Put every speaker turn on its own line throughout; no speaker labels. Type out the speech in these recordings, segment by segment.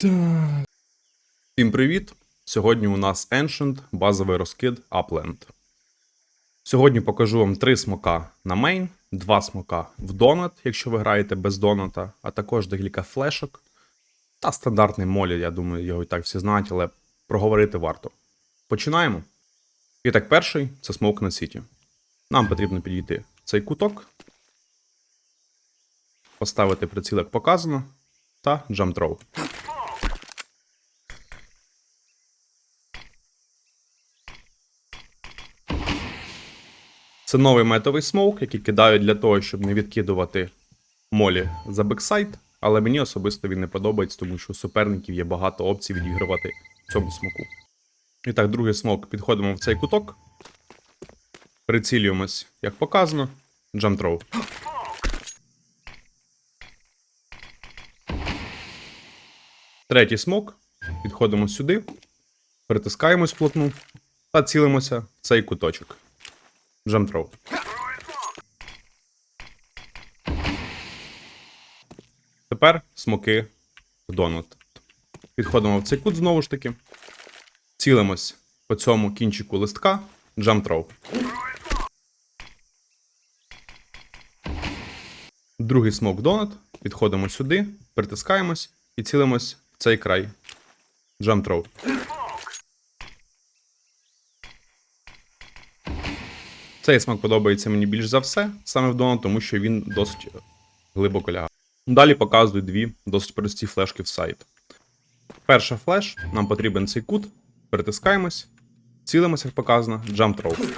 Так. Всім привіт! Сьогодні у нас Ancient, базовий розкид Upland. Сьогодні покажу вам три смока на мейн, два смока в донат, якщо ви граєте без доната, а також декілька флешок. Та стандартний молі, я думаю, його і так всі знають, але проговорити варто. Починаємо. І так, перший це смок на сіті. Нам потрібно підійти в цей куток, поставити приціл, як показано, та джамтроу. Це новий метовий смоук, який кидають для того, щоб не відкидувати молі за бексайд, але мені особисто він не подобається, тому що у суперників є багато опцій відігравати в цьому смоку. І так, другий смок підходимо в цей куток. Прицілюємось, як показано. Джамтроу. Третій смок. Підходимо сюди, притискаємось плотну та цілимося в цей куточок. Джамтроу. Тепер смоки в донат. Підходимо в цей кут знову ж таки. Цілимось по цьому кінчику листка. Джамтроу. Другий смок донат. Підходимо сюди, притискаємось і цілимось в цей край. Джамтроу. Цей смак подобається мені більш за все, саме в донат, тому що він досить глибоко лягає. Далі показую дві досить прості флешки в сайт. Перша флеш, нам потрібен цей кут, притискаємось, цілимося, як показано, jump throw.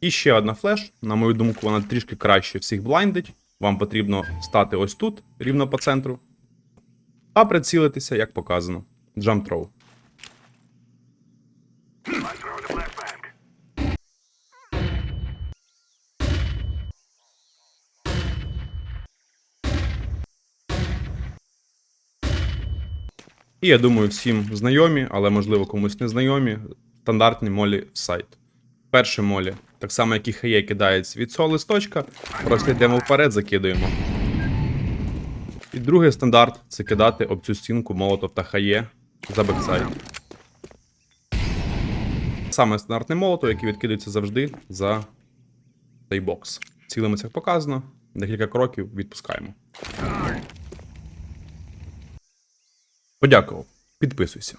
І ще одна флеш, на мою думку, вона трішки краще всіх блайндить. Вам потрібно стати ось тут, рівно по центру, та прицілитися, як показано. Jump throw. І я думаю, всім знайомі, але можливо комусь не знайомі. Стандартні молі в сайт. Перший молі, так само, як і хає, кидається від цього листочка. Просто йдемо вперед, закидуємо. І другий стандарт це кидати об цю стінку молотов та хає за бексайд. Саме стандартний молотов, який відкидується завжди за цей бокс. Цілимося, як показано, декілька кроків відпускаємо. Подякував. Підписуйся.